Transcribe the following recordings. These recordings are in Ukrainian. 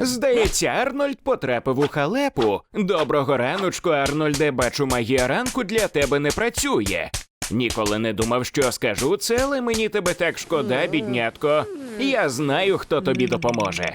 Здається, Арнольд потрапив у халепу. Доброго раночку, Арнольде, бачу, магія ранку для тебе не працює. Ніколи не думав, що скажу це, але мені тебе так шкода, біднятко. Я знаю, хто тобі допоможе.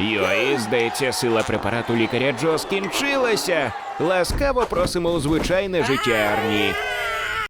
Йой, здається, сила препарату лікаря Джо скінчилася. Ласкаво просимо у звичайне життя Арні.